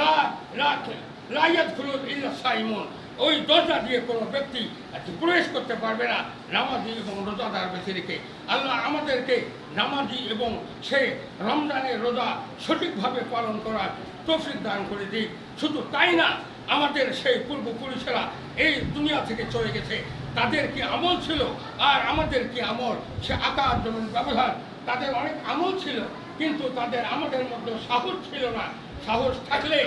লা লা লা ইয়াদখুলুল ইল্লা সাইমুন। ওই দরজা দিয়ে কোনো ব্যক্তি প্রবেশ করতে পারবে না, নামাজি এবং রোজাদার বেছে রেখে। আল্লাহ আমাদেরকে নামাজি এবং সে রমজানের রোজা সঠিকভাবে পালন করার তৌফিক দান করে দিক। শুধু তাই না, আমাদের সেই পূর্বপুরুষেরা এই দুনিয়া থেকে চলে গেছে। তাদের কি আমল ছিল? আর আমাদের কি আমল? সে আকার জমিন ব্যবধান তাদের অনেক আমল ছিল, কিন্তু তাদের আমাদের মধ্যে সাহস ছিল না। সাহস থাকলে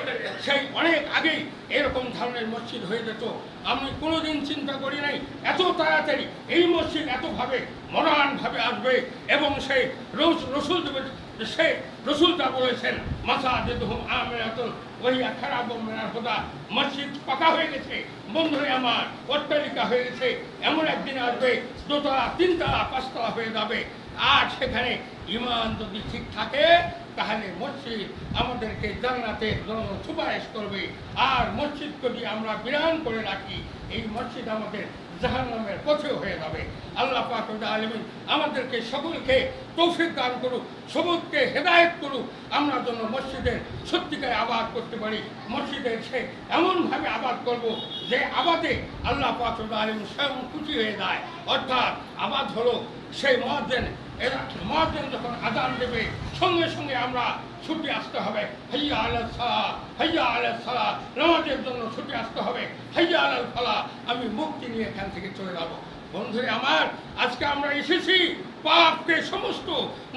সেই অনেক আগেই এরকম ধরনের মসজিদ হয়ে যেত। আমি কোনোদিন চিন্তা করি নাই, এত তাড়াতাড়ি এই মসজিদ এতভাবে মরানভাবে আসবে এবং সেই রস- রসুল সেই সে রসুলটা বলেছেন, মাসা যেতুম আমেরাতুল ওহিয়া খারাপ মেনার হোদা, মসজিদ পাকা হয়ে গেছে। বন্ধুরে আমার, অট্টালিকা হয়ে গেছে। এমন একদিন আসবে দোতলা তিনতলা পাঁচতলা হয়ে যাবে। আর সেখানে ইমান যদি ঠিক থাকে, তাহলে মসজিদ আমাদেরকে জান্নাতের জন্য সুপারিশ করবে। আর মসজিদ যদি আমরা বিরান করে রাখি, এই মসজিদ আমাদের জাহান্নামের পথেও হয়ে আল্লাহ পাক আলমিন আমাদেরকে সকলকে তৌফিক দান করুক সকলকে হেদায়েত করুক। আমরা জন্য মসজিদের সত্যিকার আবাদ করতে পারি মসজিদের সে এমনভাবে আবাদ করব যে আবাদে আল্লাহ পাক আলমিন স্বয়ং খুশি হয়ে যায়। অর্থাৎ আবাদ হলো সেই মহাজেন মহাজেন যখন আদান দেবে, সঙ্গে সঙ্গে আমরা ছুটে আসতে হবে। হাইয়া আলাল সালা হাইয়া আলাল সালা নামাজের জন্য ছুটে আসতে হবে। হাইয়া আলাল ফালা আমি মুক্তি নিয়ে এখান থেকে চলে যাব। বন্ধুরে আমার, আজকে আমরা এসেছি পাপকে সমস্ত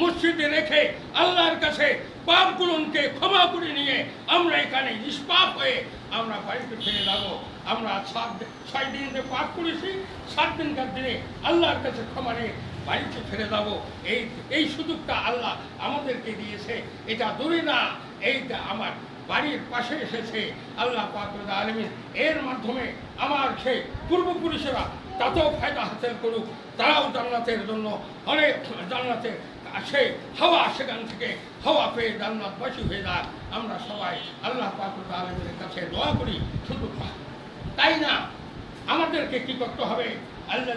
মসজিদে রেখে আল্লাহর কাছে পাপগুলোকে ক্ষমা করে নিয়ে আমরা এখানে নিষ্পাপ হয়ে আমরা বাড়িতে ফিরে যাব। আমরা সাত ছয় দিন যে পাপ করেছি, সাত দিনকার দিনে আল্লাহর কাছে ক্ষমা নিয়ে বাড়িতে ফিরে যাব। এই এই সুযোগটা আল্লাহ আমাদেরকে দিয়েছে। এটা দূরে না, এইটা আমার বাড়ির পাশে এসেছে আল্লাহ পাকুল আলমিন। এর মাধ্যমে আমার সেই পূর্বপুরুষেরা তাতেও ফায়দা হাসিল করুক। তারাও জান্নাতের জন্য অনেক জান্নাতে সে হাওয়া সেখান থেকে হাওয়া পেয়ে জান্নাত জান্নাতবাসী হয়ে যায়। আমরা সবাই আল্লাহ পাকুল আলমের কাছে দোয়া করি, শুধু তাই না, আমাদেরকে কি করতে হবে? আল্লাহ